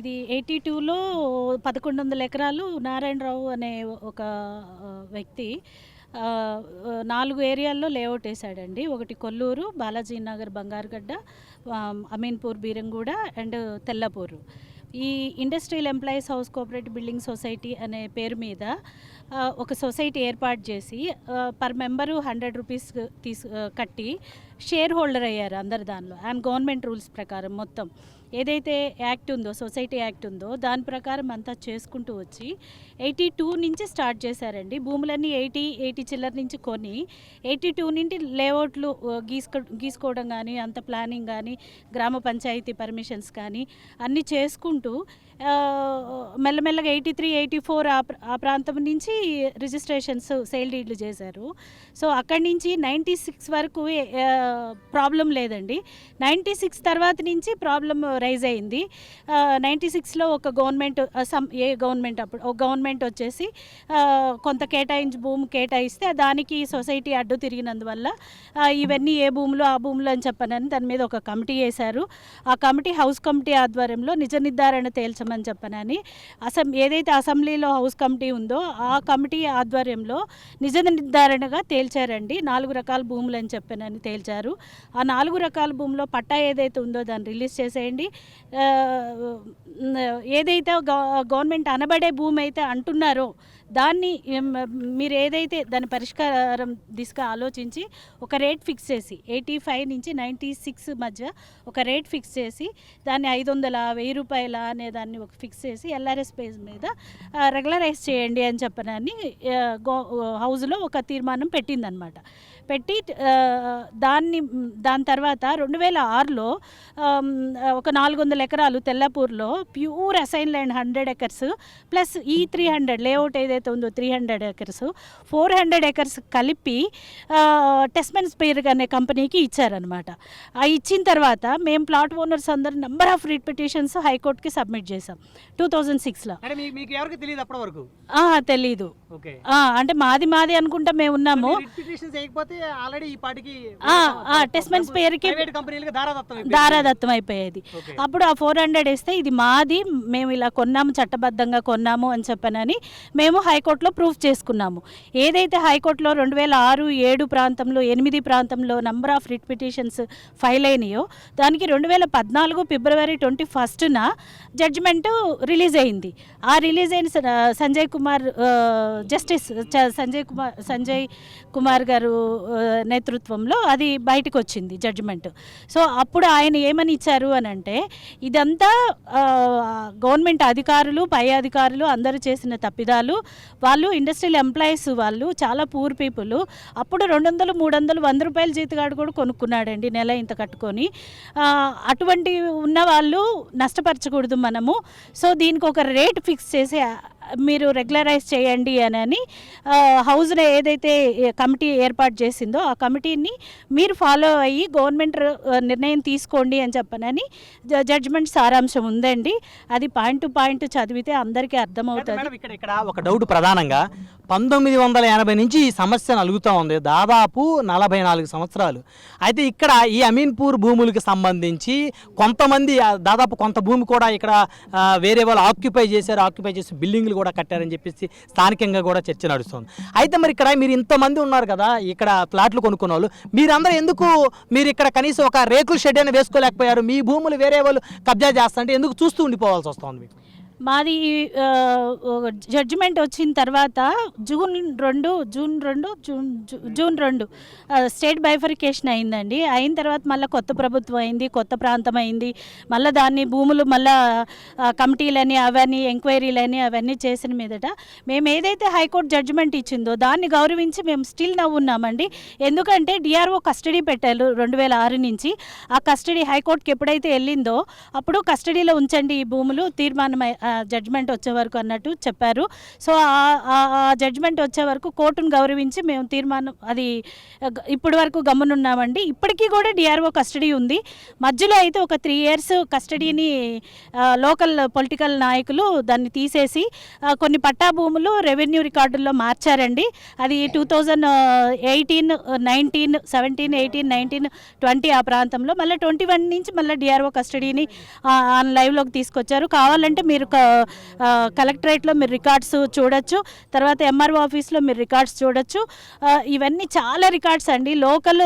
ఇది ఎయిటీ టూలో పదకొండు వందల ఎకరాలు నారాయణరావు అనే ఒక వ్యక్తి నాలుగు ఏరియాల్లో లేఅవుట్ వేసాడండి. ఒకటి కొల్లూరు బాలాజీ నగర్ బంగారుగడ్డ అమీన్పూర్ బీరంగూడ అండ్ తెల్లపూరు. ఈ industrial employees house cooperative building society అనే పేరు మీద ఒక సొసైటీ ఏర్పాటు చేసి పర్ మెంబరు హండ్రెడ్ రూపీస్ తీసు కట్టి షేర్ హోల్డర్ అయ్యారు అందరు దానిలో. అండ్ గవర్నమెంట్ రూల్స్ ప్రకారం మొత్తం. ఏదైతే యాక్ట్ ఉందో సొసైటీ యాక్ట్ ఉందో దాని ప్రకారం అంతా చేసుకుంటూ వచ్చి ఎయిటీ టూ నుంచి స్టార్ట్ చేశారండి. భూములన్నీ ఎయిటీ ఎయిటీ చిల్లర నుంచి కొని ఎయిటీ టూ నుండి లేఅవుట్లు గీసుకో గీసుకోవడం కానీ అంత ప్లానింగ్ కానీ గ్రామ పంచాయతీ పర్మిషన్స్ కానీ అన్నీ చేసుకుంటూ మెల్లమెల్లగా ఎయిటీ త్రీ ఎయిటీ ఫోర్ ఆ ఆ ప్రాంతం నుంచి రిజిస్ట్రేషన్స్ సేల్ డీడ్లు చేశారు. సో అక్కడి నుంచి నైంటీ సిక్స్ వరకు ప్రాబ్లం లేదండి. నైంటీ సిక్స్ తర్వాత నుంచి ప్రాబ్లం రైజ్ అయింది. నైంటీ సిక్స్లో ఒక గవర్నమెంట్ సమ్ ఏ గవర్నమెంట్ అప్పుడు ఒక గవర్నమెంట్ వచ్చేసి కొంత కేటాయించి భూమి కేటాయిస్తే దానికి సొసైటీ అడ్డు తిరిగినందువల్ల ఇవన్నీ ఏ భూములు ఆ భూములు అని చెప్పనని దాని మీద ఒక కమిటీ వేశారు. ఆ కమిటీ హౌస్ కమిటీ ఆధ్వర్యంలో నిజ నిర్ధారణ తేల్చమని చెప్పనని అసం ఏదైతే అసెంబ్లీలో హౌస్ కమిటీ ఉందో ఆ కమిటీ ఆధ్వర్యంలో నిజ నిర్ధారణగా తేల్చారండి. నాలుగు రకాల భూములు అని చెప్పానని తేల్చారు. ఆ నాలుగు రకాల భూమిలో పట్టా ఏదైతే ఉందో దాన్ని రిలీజ్ చేసేయండి. ఏదైతే గవర్నమెంట్ అనబడే భూమి అయితే అంటున్నారో దాన్ని మీరు ఏదైతే దాని పరిష్కారం దిశగా ఆలోచించి ఒక రేట్ ఫిక్స్ చేసి ఎయిటీ ఫైవ్ నుంచి నైంటీ సిక్స్ మధ్య ఒక రేట్ ఫిక్స్ చేసి దాన్ని ఐదు వందల వెయ్యి రూపాయల అనే దాన్ని ఒక ఫిక్స్ చేసి ఎల్ఆర్ఎస్ పేజ్ మీద రెగ్యులరైజ్ చేయండి అని చెప్పనని గో హౌస్లో ఒక తీర్మానం పెట్టిందనమాట. పెట్టి దాన్ని దాని తర్వాత రెండు వేల ఆరులో ఒక నాలుగు వందల ఎకరాలు తెల్లపూర్లో pure assign land hundred acres plus ఈ త్రీ హండ్రెడ్ లేఅవుట్ ఏదైతే ఉందో three hundred acres four hundred acres కలిపి టెస్మెన్స్ పేర్ అనే కంపెనీకి ఇచ్చారనమాట ఆ ఇచ్చిన తర్వాత మేము ప్లాట్ ఓనర్స్ అందరు నెంబర్ ఆఫ్ రిట్ పిటిషన్స్ హైకోర్టుకి సబ్మిట్ చేసాం టూ థౌజండ్ సిక్స్లో. తెలియదు అంటే మాది మాది అనుకుంటా మేము ఉన్నాము ఆల్రెడీ ఈ పాటికి ఆ, ఆ, టెస్ట్మెంట్స్ పేరుకి ప్రైవేట్ కంపెనీలకు దారాదత్తం అయిపోయింది. అప్పుడు ఆ ఫోర్ హండ్రెడ్ వేస్తే ఇది మాది మేము ఇలా కొన్నాము చట్టబద్ధంగా కొన్నాము అని చెప్పనని మేము హైకోర్టులో ప్రూఫ్ చేసుకున్నాము. ఏదైతే హైకోర్టులో రెండు వేల ఆరు ఏడు ప్రాంతంలో ఎనిమిది ప్రాంతంలో number of writ petitions file అయినాయో దానికి రెండు వేల పద్నాలుగు ఫిబ్రవరి ట్వంటీ ఫస్ట్న జడ్జిమెంట్ రిలీజ్ అయింది. ఆ రిలీజ్ అయిన సంజయ్ కుమార్ జస్టిస్ సంజయ్ కుమార్ సంజయ్ కుమార్ గారు నేతృత్వంలో అది బయటకు వచ్చింది జడ్జిమెంట్ సో అప్పుడు ఆయన ఏమని ఇచ్చారు అని అంటే ఇదంతా గవర్నమెంట్ అధికారులు పై అధికారులు అందరూ చేసిన తప్పిదాలు వాళ్ళు ఇండస్ట్రియల్ ఎంప్లాయీస్ వాళ్ళు చాలా పూర్ పీపుల్ అప్పుడు రెండు వందలు మూడు వందలు వంద రూపాయల జీతగాడు కూడా కొనుక్కున్నాడండి నెల ఇంత కట్టుకొని. అటువంటి ఉన్న వాళ్ళు నష్టపరచకూడదు మనము. సో దీనికి ఒక రేట్ ఫిక్స్ చేసి మీరు రెగ్యులరైజ్ చేయండి అని అని హౌస్లో ఏదైతే కమిటీ ఏర్పాటు చేసిందో ఆ కమిటీని మీరు ఫాలో అయ్యి గవర్నమెంట్ నిర్ణయం తీసుకోండి అని చెప్పనని జ- సారాంశం ఉందండి. అది పాయింట్ టు పాయింట్ చదివితే అందరికీ అర్థమవుతుంది. ఇక్కడ ఇక్కడ ఒక డౌట్ ప్రధానంగా పంతొమ్మిది వందల ఎనభై నుంచి ఈ సమస్య నలుగుతూ ఉంది. దాదాపు నలభై నాలుగు సంవత్సరాలు. అయితే ఇక్కడ ఈ అమీన్పూర్ భూములకు సంబంధించి కొంతమంది దాదాపు కొంత భూమి కూడా ఇక్కడ వేరే వాళ్ళు ఆక్యుపై చేశారు. ఆక్యుపై చేసి బిల్డింగ్లు కూడా కట్టారని చెప్పేసి స్థానికంగా కూడా చర్చ నడుస్తుంది. అయితే మరి ఇక్కడ మీరు ఇంతమంది ఉన్నారు కదా ఇక్కడ ప్లాట్లు కొనుక్కున్న వాళ్ళు మీరందరూ ఎందుకు మీరు ఇక్కడ కనీసం ఒక రేకుల షెడ్ అయినా వేసుకోలేకపోయారు? మీ భూములు వేరే వాళ్ళు కబ్జా చేస్తుంటే ఎందుకు చూస్తూ ఉండిపోవాల్సి వస్తుంది మీకు? మాది జడ్జిమెంట్ వచ్చిన తర్వాత జూన్ రెండు జూన్ రెండు జూన్ జూన్ రెండు స్టేట్ బైఫరికేషన్ అయిందండి. అయిన తర్వాత మళ్ళీ కొత్త ప్రభుత్వం అయింది కొత్త ప్రాంతం అయింది. మళ్ళీ దాన్ని భూములు మళ్ళీ కమిటీలని అవన్నీ ఎంక్వైరీలని అవన్నీ చేసిన మీదట మేము ఏదైతే హైకోర్టు జడ్జిమెంట్ ఇచ్చిందో దాన్ని గౌరవించి మేము స్టిల్ నవ్వున్నామండి ఎందుకంటే డిఆర్ఓ కస్టడీ పెట్టారు రెండు వేల ఆరు నుంచి. ఆ కస్టడీ హైకోర్టుకి ఎప్పుడైతే వెళ్ళిందో అప్పుడు కస్టడీలో ఉంచండి ఈ భూములు తీర్మానం జడ్జ్మెంట్ వచ్చే వరకు అన్నట్టు చెప్పారు. సో ఆ జడ్జ్మెంట్ వచ్చే వరకు కోర్టును గౌరవించి మేము తీర్మానం అది ఇప్పటి వరకు గమనున్నామండి. ఇప్పటికీ కూడా డిఆర్ఓ కస్టడీ ఉంది. మధ్యలో అయితే ఒక త్రీ ఇయర్స్ కస్టడీని లోకల్ పొలిటికల్ నాయకులు దాన్ని తీసేసి కొన్ని పట్టా భూములు రెవెన్యూ రికార్డుల్లో మార్చారండి. అది two thousand eighteen nineteen seventeen eighteen nineteen twenty ఆ ప్రాంతంలో మళ్ళీ ట్వంటీ వన్ నుంచి మళ్ళీ డిఆర్ఓ కస్టడీని ఆన్ లైవ్లోకి తీసుకొచ్చారు. కావాలంటే మీరు క- కలెక్టరేట్లో మీరు రికార్డ్స్ చూడొచ్చు తర్వాత ఎంఆర్ఓ ఆఫీస్లో మీరు రికార్డ్స్ చూడొచ్చు. ఇవన్నీ చాలా రికార్డ్స్ అండి. లోకల్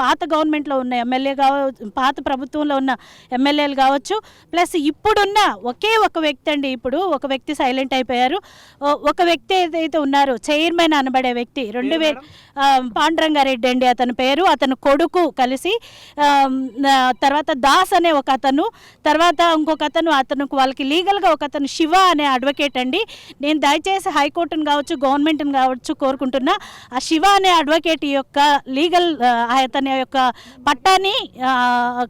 పాత గవర్నమెంట్లో ఉన్న ఎమ్మెల్యే కావచ్చు పాత ప్రభుత్వంలో ఉన్న ఎమ్మెల్యేలు కావచ్చు ప్లస్ ఇప్పుడున్న ఒకే ఒక వ్యక్తి అండి ఇప్పుడు ఒక వ్యక్తి సైలెంట్ అయిపోయారు. ఒక వ్యక్తి ఏదైతే ఉన్నారో చైర్మన్ అనబడే వ్యక్తి రెండు వే ఆ, పాండురంగారెడ్డి అండి అతని పేరు అతను కొడుకు కలిసి తర్వాత దాస్ అనే ఒక అతను తర్వాత ఇంకొక అతను అతను వాళ్ళకి లీగల్గా ఒక అతను శివ అనే అడ్వకేట్ అండి. నేను దయచేసి హైకోర్టును కావచ్చు గవర్నమెంట్ని కావచ్చు కోరుకుంటున్నా ఆ శివ అనే అడ్వకేట్ యొక్క లీగల్ ఆ, అతని యొక్క పట్టాని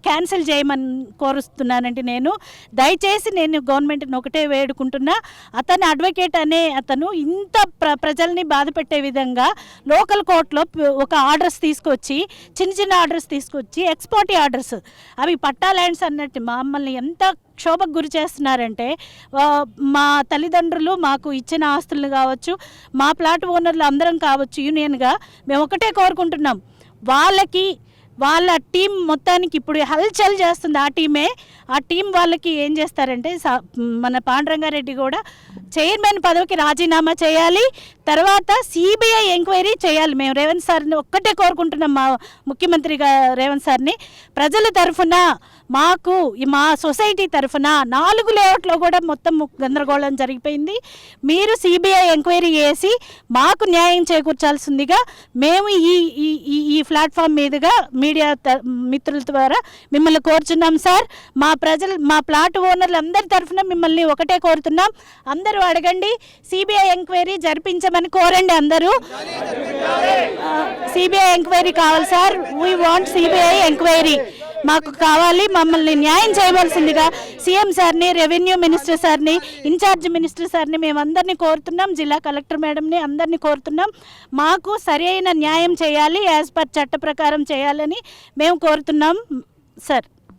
క్యాన్సిల్ చేయమని కోరుస్తున్నానండి నేను. దయచేసి నేను గవర్నమెంట్ని ఒకటే వేడుకుంటున్నా. అతని అడ్వకేట్ అనే అతను ఇంత ప్ర ప్రజల్ని బాధ పెట్టే విధంగా లోకల్ కోర్టులో ఒక ఆర్డర్స్ తీసుకొచ్చి చిన్న చిన్న ఆర్డర్స్ తీసుకొచ్చి ఎక్స్పోర్టీ ఆర్డర్స్. అవి పట్టా ల్యాండ్స్ అన్నట్టు మమ్మల్ని ఎంత క్షోభకు గురి చేస్తున్నారంటే మా తల్లిదండ్రులు మాకు ఇచ్చిన ఆస్తులు కావచ్చు మా ప్లాట్ ఓనర్లు అందరం కావచ్చు యూనియన్గా మేము ఒకటే కోరుకుంటున్నాం. వాళ్ళకి వాళ్ళ టీం మొత్తానికి ఇప్పుడు హల్చల్ చేస్తుంది. ఆ టీమే ఆ టీం వాళ్ళకి ఏం చేస్తారంటే సా- మన పాండురంగారెడ్డి కూడా చైర్మన్ పదవికి రాజీనామా చేయాలి తర్వాత సిబిఐ ఎంక్వైరీ చేయాలి. మేము రేవంత్ సార్ని ఒక్కటే కోరుకుంటున్నాం మా ముఖ్యమంత్రి రేవంత్ సార్ని. ప్రజల తరఫున మాకు మా సొసైటీ తరఫున నాలుగు లేఅవుట్లో కూడా మొత్తం గందరగోళం జరిగిపోయింది. మీరు సిబిఐ ఎంక్వైరీ చేసి మాకు న్యాయం చేకూర్చాల్సిందిగా మేము ఈ ఈ ఈ- ఈ ప్లాట్ఫామ్ మీదుగా మీడియా త- మిత్రుల ద్వారా మిమ్మల్ని కోరుచున్నాం సార్. మా ప్రజలు మా ప్లాట్ ఓనర్లు అందరి తరఫున మిమ్మల్ని ఒకటే కోరుతున్నాం. అందరూ అడగండి సిబిఐ ఎంక్వైరీ జరిపించమని కోరండి అందరూ. సిబిఐ ఎంక్వైరీ కావాలి sir. We want CBI enquiry. మాకు కావాలి మమ్మల్ని న్యాయం చేయవలసిందిగా సీఎం సార్ని రెవెన్యూ మినిస్టర్ సార్ని ఇన్ఛార్జ్ మినిస్టర్ సార్ని మేమందరినీ కోరుతున్నాం. జిల్లా కలెక్టర్ మేడంని అందరినీ కోరుతున్నాం. మాకు సరైన న్యాయం చేయాలి యాజ్ పర్ చట్ట ప్రకారం చేయాలని మేము కోరుతున్నాం సార్.